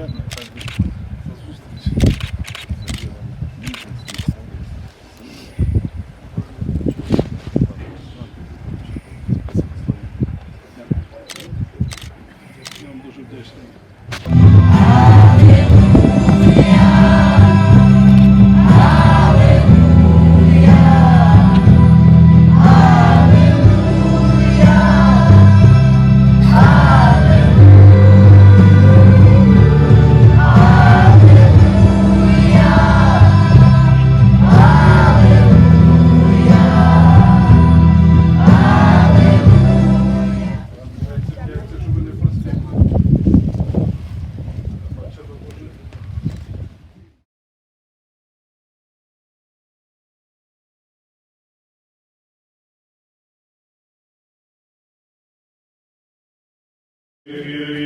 Gel. You.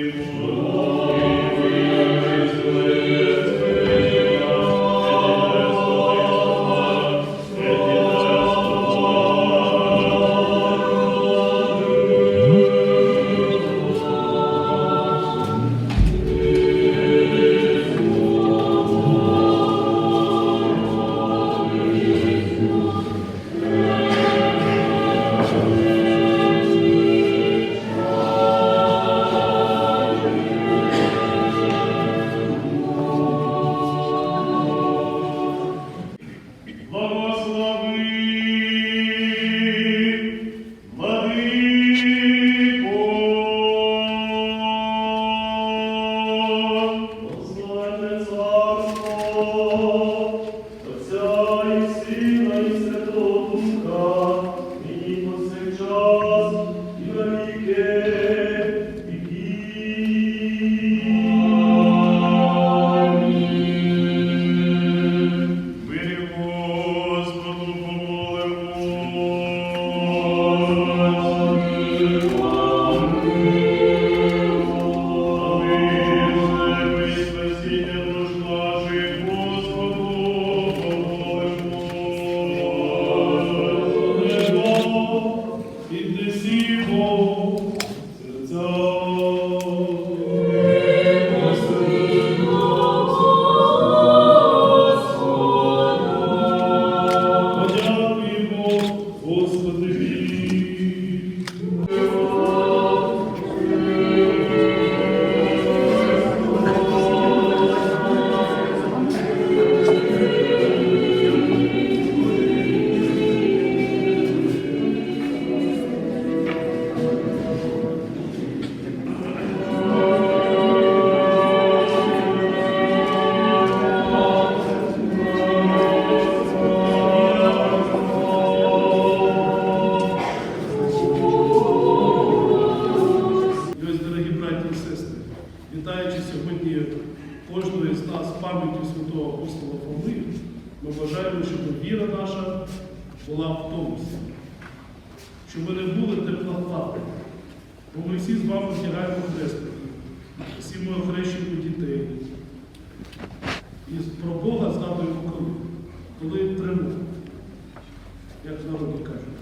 Піднесімо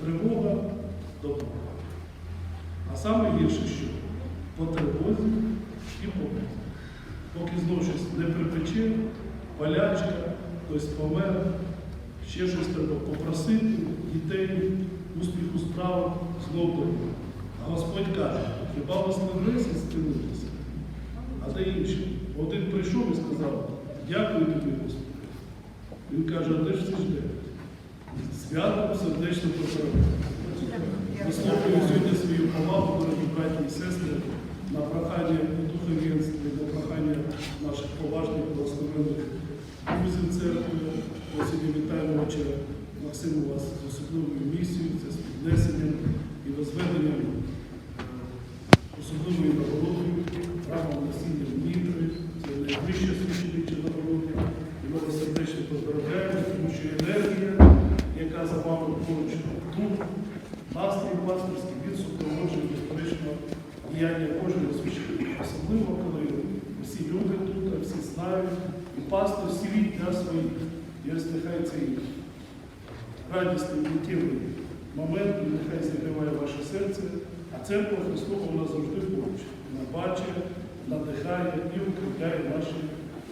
Тривога Бога. А саме гірше, що по тривозі і по Богу. Поки знову щось не припече, палячка, хтось помер, ще щось треба попросити, дітей, успіху справах, знов дорога. А Господь каже, хіба вас не весь зцілилися, а де інше? Один прийшов і сказав, дякую тобі, Господи. Він каже, а де ж ти ждеш? Свято сердечно поздравляю. Висловлюю сьогодні свою повагу до братів і світ для своїх. І ось нехай цей радісний миттєвий момент, нехай зігріває ваше серце, а церква Христова вона завжди поруч. Вона бачить, надихає і укріпляє наші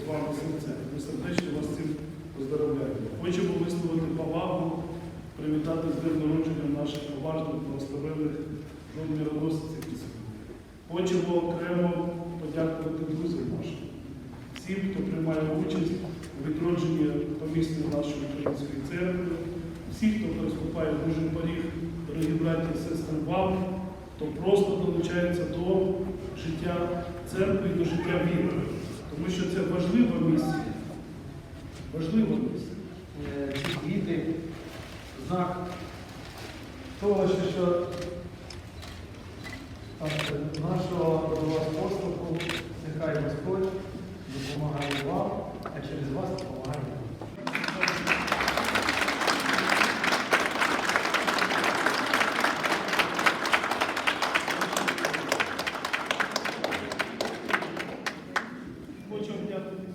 з вами серця. Ми сердечно вас цим поздравляємо. Хочемо висловити повагу, привітати з днем народження наших поважних благословених які сьогодні. Хочемо окремо подякувати друзям нашим, всім, хто приймає участь у відродженні помісної нашої української церкви, всі, хто переступає Божий поріг, дорогі браті і сестри, вам, хто просто долучається до життя церкви і до життя віри. Тому що це важлива місія. Важлива місія. Е, ці знак того, що, через вас допомагаємо. Хочу дякувати.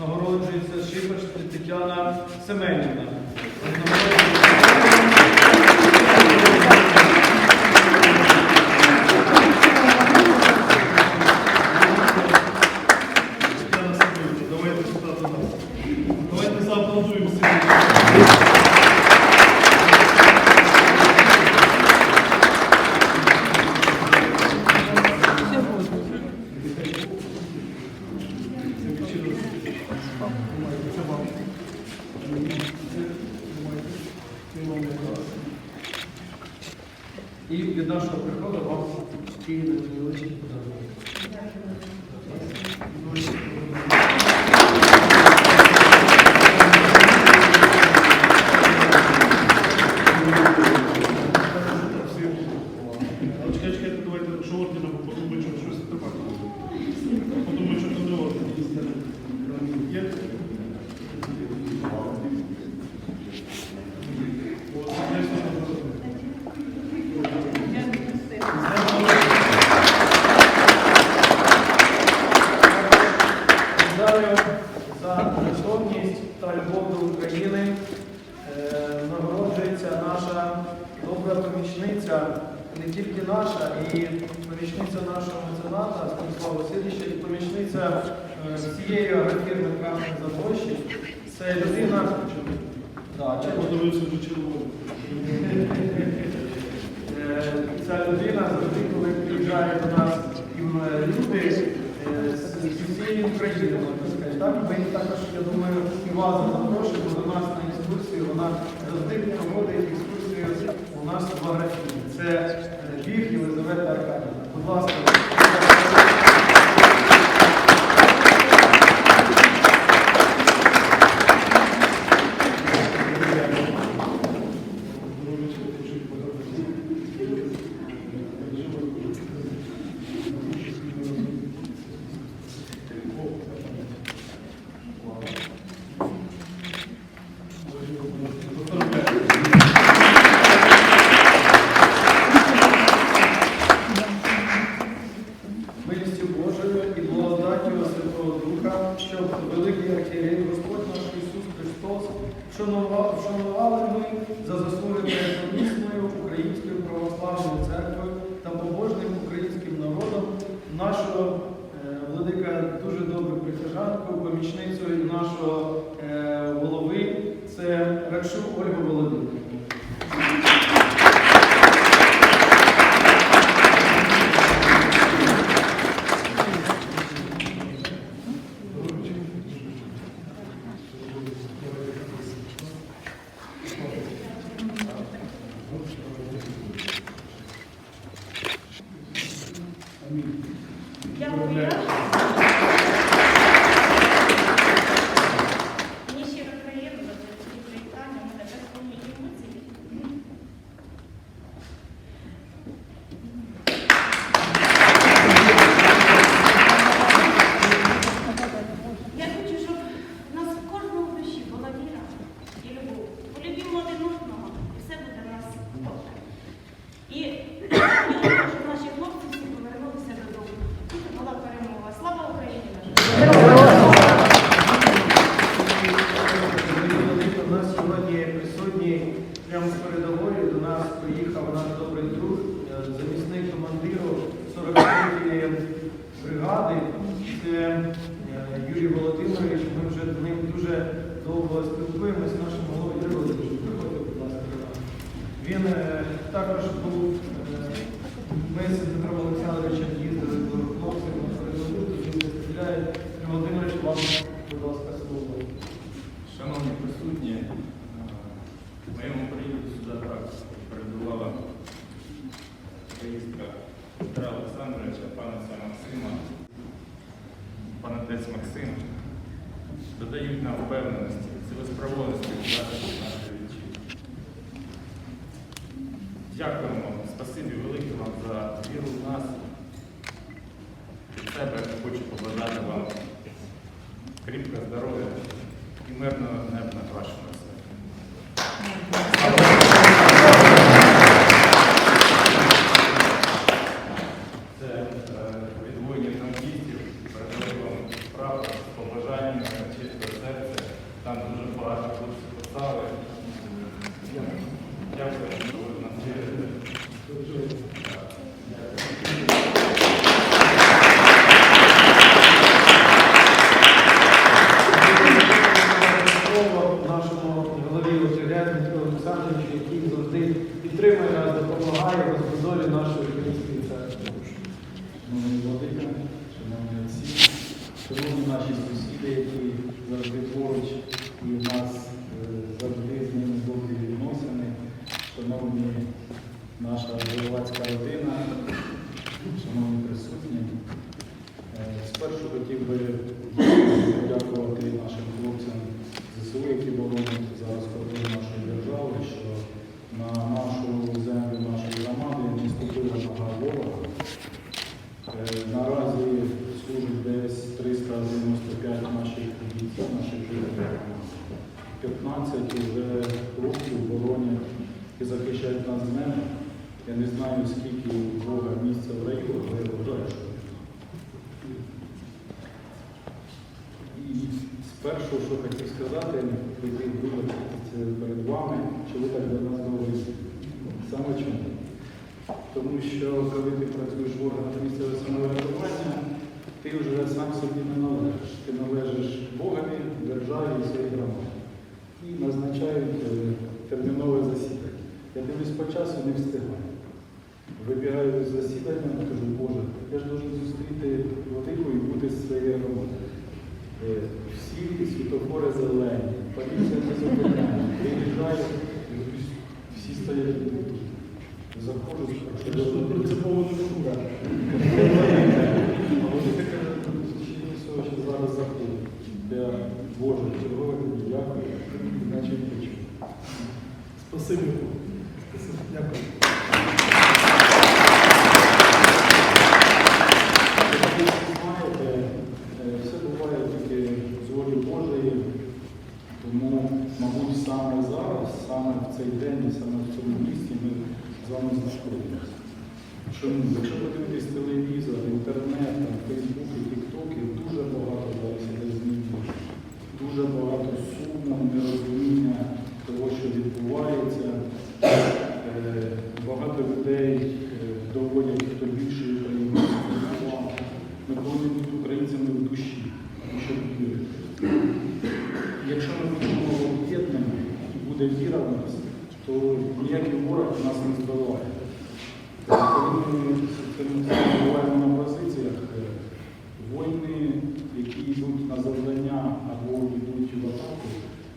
Нагороджується Шипач Тетяна Семенівна. І від нашого приходу вам ті невеличкі подарунки. А Чекай, чекайте, давайте, що орденом, бо подумають, що щось не так. Подумають, що це не орден. Є? О, це десь воно. Вітаю за готовність та любов до України. Е, Нагороджується наша добра помічниця, не тільки наша, і помічниця нашого мецената Станіслава Васильовича, і помічниця е, всієї агрофірми Красних Запорожжя. Це людина. Да, Я подивився вже червоно. Е, Ця людина завжди, коли приїжджає до нас е, люди з усієї України, можна сказати. Так, ми також, я думаю, і вас запрошуємо до нас на екскурсію. Вона завжди проводить екскурсію у нас в Аграфіні. Це Біг Єлизавета Аркадівна. Будь ласка. questions. Розбудові нашої української церкви. Шановні владика, шановні отці, шановні наші сусіди, які завжди поруч, і в нас е, завжди з ними добрі відносини, шановні наша Головацька родина, шановні присутні. Е, Спершу хотів би подякувати нашим хлопцям ЗСУ, які боронять зараз кордон нашої держави, що на нашу землю нашої громади не ступила нога ворога. Е, Наразі служить десь 395 наших бійців, наших жителів. 15 вже років боронять і захищають нас з неба. Я не знаю, скільки у Бога місця в раю, але я вважаю, що. І спершу, що хотів сказати, прийти вибачитися перед вами, що ви так до нас говорите. Саме чому? Тому що коли ти працюєш в органах місцевого самоврядування, ти вже сам собі не належиш. Ти належиш Богові, державі і своїй громаді. І назначають е, термінове засідання. Я дивлюсь по часу, не встигаю. Вибігаю з засідання, кажу, Боже, я ж должен зустріти владику і бути з своєю громадою. Е, Всі світофори зелені, поліція не зупиняє, приїжджаю, всі стоять. Заходжу, що принципово не шука. а вони таке всього, що зараз заходить. Я, Боже, чергове тобі дякую, значить хочу. Спасибі. Спасибі. Дякую. Все буває тільки з волі Божої, тому, мабуть, саме зараз, саме в цей день і саме в цьому місці ми з вами знаходимося. Чому? Якщо подивитись телевізор, інтернет, Фейсбук і буде віра в нас, то ніякий ворог нас не збиває. Коли ми перебуваємо на позиціях, е, воїни, які йдуть на завдання або йдуть в атаку,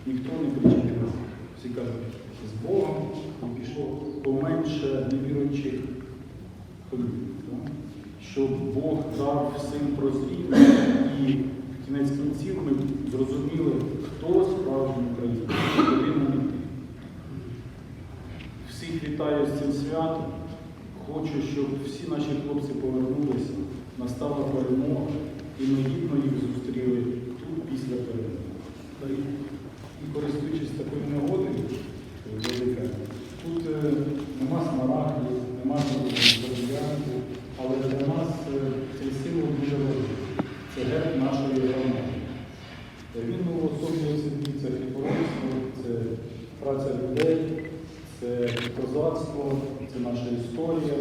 ніхто не кричить разом. Всі кажуть, з Богом і пішло поменше невіруючих ходів. щоб Бог дав всім прозріння і в кінець кінців ми зрозуміли, хто справжній українець, вітаю з цим святом. Хочу, щоб всі наші хлопці повернулися, настала перемога, і ми гідно їх зустріли тут після перемоги. І користуючись такою нагодою, велика, тут е, нема смарагдів, нема зобов'язку, але для нас е, цей символ дуже важливий. Це герб нашої це наша історія,